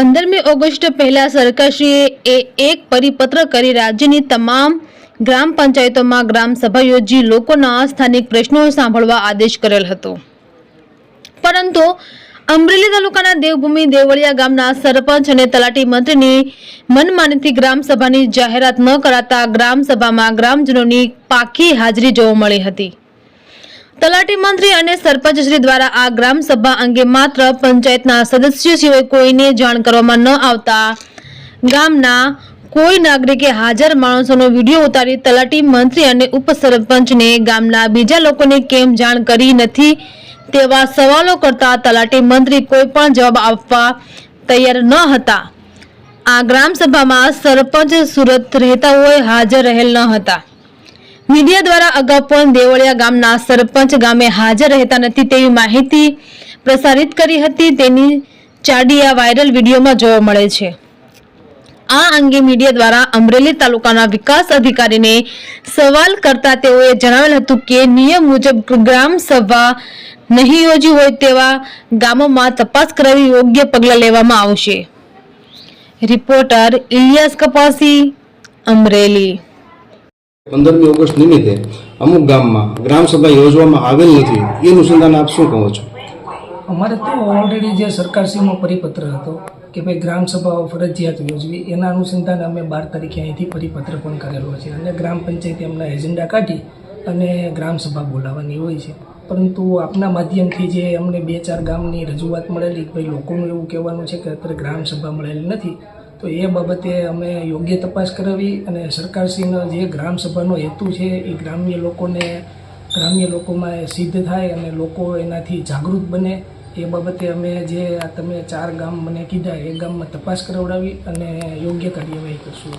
પંદરમી ઓગસ્ટ પહેલા સરકારશ્રીએ એ એક પરિપત્ર કરી રાજ્યની તમામ ગ્રામ પંચાયતોમાં ગ્રામસભા યોજી લોકોના સ્થાનિક પ્રશ્નો સાંભળવા આદેશ કરેલ હતો. પરંતુ અમરેલી તાલુકાના દેવભૂમિ દેવળિયા ગામના સરપંચ અને તલાટી મંત્રીની મનમાનીથી ગ્રામસભાની જાહેરાત ન કરાતા ગ્રામસભામાં ગ્રામજનોની પાકી હાજરી જોવા મળી હતી. તલાટી મંત્રી અને સરપંચ શ્રી દ્વારા આ ગ્રામ સભા અંગે માત્ર પંચાયતના સદસ્ય સિવાય કોઈને જાણ કરવામાં ન આવતા ગામના કોઈ નાગરિકે હાજર માણસોનો વીડિયો ઉતારી તલાટી મંત્રી અને ઉપસરપંચને ગામના બીજા લોકોને કેમ જાણ કરી નથી તેવા સવાલો કરતા તલાટી મંત્રી કોઈ પણ જવાબ આપવા તૈયાર ન હતા. આ ગ્રામ સભામાં સરપંચ સુરત રહેતા હોય, હાજર રહેલ ન હતા. મીડિયા દ્વારા અગાઉ પણ દેવળિયા ગામના સરપંચ ગામે હાજર રહેતા નથી તેવી માહિતી પ્રસારિત કરી હતી. તેની ચાડી આ વાયરલ વિડીયોમાં જોવા મળે છે. આ અંગે મીડિયા દ્વારા અમરેલી તાલુકાના વિકાસ અધિકારીને સવાલ કરતા તેઓએ જણાવેલ હતું કે, નિયમ મુજબ ગ્રામ સભા નહીં યોજી હોય તેવા ગામોમાં તપાસ કરાવી યોગ્ય પગલાં લેવામાં આવશે. રિપોર્ટર ઇલિયાસ કપાસી, અમરેલી. પંદરમી ઓગસ્ટ નિમિત્તે અમુક ગામમાં ગ્રામસભા યોજવામાં આવેલ નથી. એ અનુસંધાન આપ શું કહો છો? અમારે તો ઓલરેડી જે સરકારશ્રીનો પરિપત્ર હતો કે ભાઈ ગ્રામ સભાઓ ફરજિયાત યોજવી, એના અનુસંધાન અમે બાર તારીખે અહીંથી પરિપત્ર પણ કરેલો છે. અને ગ્રામ પંચાયતે એમના એજન્ડા કાઢી અને ગ્રામસભા બોલાવવાની હોય છે. પરંતુ આપના માધ્યમથી જે અમને બે ચાર ગામની રજૂઆત મળેલી ભાઈ લોકોનું એવું કહેવાનું છે કે અત્યારે ગ્રામ સભા મળેલી નથી તો એ બાબતે અમે યોગ્ય તપાસ કરાવી અને સરકારશ્રીનો જે ગ્રામ સભાનો હેતુ છે એ ગ્રામ્ય લોકોને, ગ્રામ્ય લોકોમાં સિદ્ધ થાય અને લોકો એનાથી જાગૃત બને. એ બાબતે અમે જે આ તમે ચાર ગામ મને કીધા, એ ગામમાં તપાસ કરાવડાવી અને યોગ્ય કાર્યવાહી કરશું.